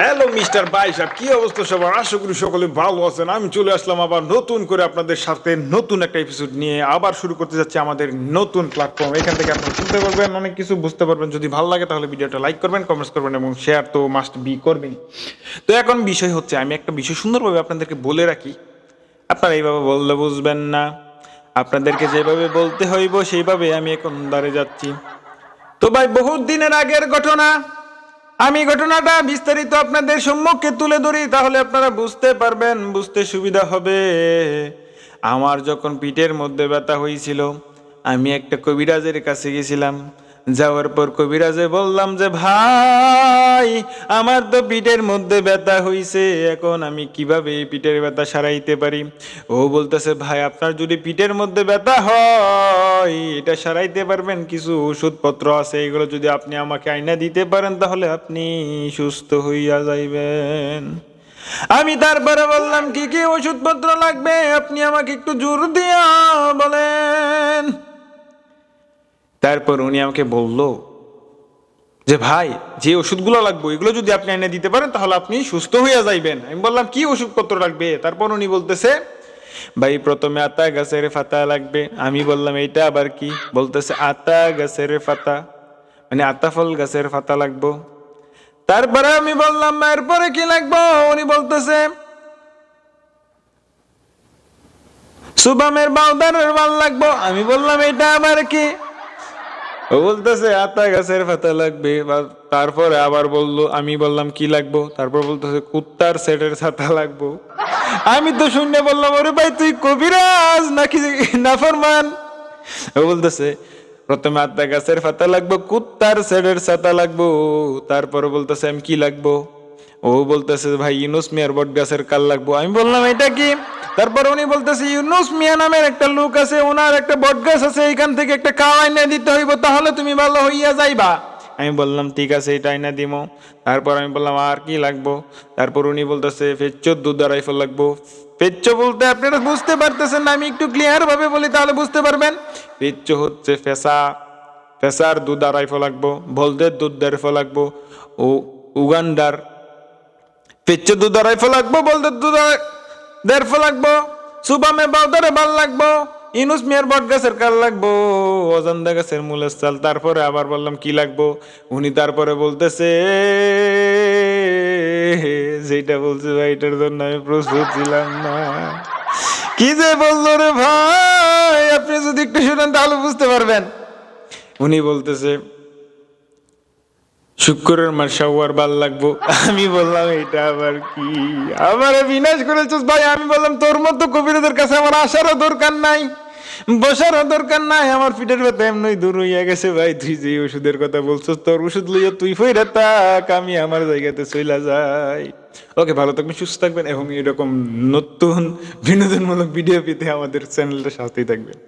Hello mister বাইশা কি অবস্থা সবার? আশা করি সকলে ভালো আছেন। আমি চলে আসলাম আবার নতুন করে আপনাদের সাথে নতুন একটা এপিসোড নিয়ে। আবার শুরু করতে যাচ্ছি আমাদের নতুন প্ল্যাটফর্ম এখান থেকে আপনারা শুনতে পারবেন, অনেক কিছু বুঝতে পারবেন। যদি ভালো লাগে, তাহলে ভিডিওটা লাইক করবেন কমেন্টস করবেন এবং শেয়ার তো মাস্ট বি করবেন তো এখন বিষয় হচ্ছে, আমি একটা বিষয় সুন্দরভাবে আপনাদেরকে বলে রাখি। আপনারা এইভাবে বললে বুঝবেন না। আপনাদেরকে যেভাবে বলতে হইব, সেইভাবে আমি এখন দাঁড়িয়ে যাচ্ছি। তো ভাই বহুত দিনের আগের ঘটনা। আমি ঘটনাটা বিস্তারিত আপনাদের সম্মুখে তুলে ধরি, তাহলে আপনারা বুঝতে পারবেন, বুঝতে সুবিধা হবে। আমার যখন পিঠের মধ্যে ব্যথা হয়েছিল, আমি একটা কবিরাজের কাছে গেছিলাম। যাওয়ার পর কবিরাজে বললাম যে, ভাই, আমার তো পিঠের মধ্যে ব্যথা হইছে, এখন আমি কীভাবে পিঠের ব্যথা সারাইতে পারি? ও বলতেছে, ভাই, আপনার যদি পিঠের মধ্যে ব্যথা হয়, এটা সারাইতে পারবেন, কিছু ওষুধপত্র আছে, এগুলো যদি আপনি আমাকে আইনা দিতে পারেন, তাহলে আপনি সুস্থ হইয়া যাইবেন। আমি তারপরে বললাম, কি কি ওষুধপত্র লাগবে? আপনি আমাকে একটু জোর দিয়া বলেন। তারপর উনি আমাকে বলল যে, ভাই, যে ওষুধগুলো লাগবে এগুলো যদি আপনি এনে দিতে পারেন, তাহলে আপনি সুস্থ হইয়া যাইবেন। আমি বললাম, কি ওষুধপত্র লাগবে? তারপর উনি বলতেছে, ভাই, প্রথমে আতা গাছের ফাতা লাগবে। আমি বললাম, এইটা আবার কি? বলতেছে, আতা গাছের ফাতা। মানে আতা ফল গাছের ফাতা লাগবো। তারপরে আমি বললাম, এরপরে কি লাগবো? উনি বলতেছে, সুবামের বাউদারের বাল লাগবো। আমি বললাম এটা আবার কি? বলতেছে আতা গাছের পাতা লাগবে। বা- তারপরে আবার বলল, আমি বললাম, কি লাগবো? তারপর বলতেছে, কুত্তার সেটের ছাতা লাগবো। আমি তো শুনে বললাম, ওরে ভাই, তুই কবিরাজ নাকি নাফরমান? ও বলতেছে, প্রথমে আতা গাছের পাতা লাগবো, কুত্তার সেটের ছাতা লাগবো। তারপরে বলতেছে, আমি কি লাগবো? ও বলতেছে, ভাই ইউনুস মিয়ার বট গাছের কাল লাগবো। আমি বললাম, এটা কি? তারপর উনি বলতেছে, ইউনুস মিয়া নামের একটা লোক আছে ওনার একটা বটগাছ আছে, এখান থেকে একটা কাও আইনা দিতে হইব, তাহলে তুমি ভালো হইয়া যাইবা। আমি বললাম, ঠিক আছে, এটা আইনা দিমো। তারপর আমি বললাম, আর কি লাগবো? তারপর উনি বলতেছে ফেচ্চোর দুধ রাইফেল লাগবো। পেচ্চো বলতে আপনারা বুঝতে পারতেছেন না, আমি একটু ক্লিয়ার ভাবে বলি, তাহলে বুঝতে পারবেন। পেচ্চো হচ্ছে ফেসা, ফেসার দুধ আড়াইফো লাগবো বলদের দুধ দেড়ফো লাগবো, ও উগান্ডার। পেচ্ছে দুধ আড়াইফো লাগবো বলতে দুধ দেড়ফো লাগবো? সুবামে বাউদারে বাল লাগবো? ইনুস মিয়ার বট গাছের কাল লাগবো। অজন্দা গাছের মূলের চাল। তারপরে আবার বললাম, কি লাগবো? উনি তারপরে বলতেছে যেটা বলছে ভাই এটার জন্য আমি প্রস্তুত ছিলাম না। কি যে বলল রে ভাই? আপনি যদি একটু শুনেন তাহলে বুঝতে পারবেন। উনি বলতেছে শুক্রের মাস সবার ভালো লাগবো। আমি বললাম, এটা আবার কি? আবার বিনাশ করেছিস ভাই। আমি বললাম, তোর মতো কবিরদের কাছে আমার আসারও দরকার নাই, বসারও দরকার নাই। আমার পিঠের ব্যথা এমনি দূর হইয়া গেছে ভাই। তুই যে ওষুধের কথা বলছিস, তোর ওষুধ লইয়া তুই ফইরা থাক, আমি আমার জায়গাতে চইলা যাই। ওকে, ভালো থাকবেন, সুস্থ থাকবেন এবং এরকম নতুন বিনোদনমূলক ভিডিও পেতে আমাদের চ্যানেলটা সাথেই থাকবেন।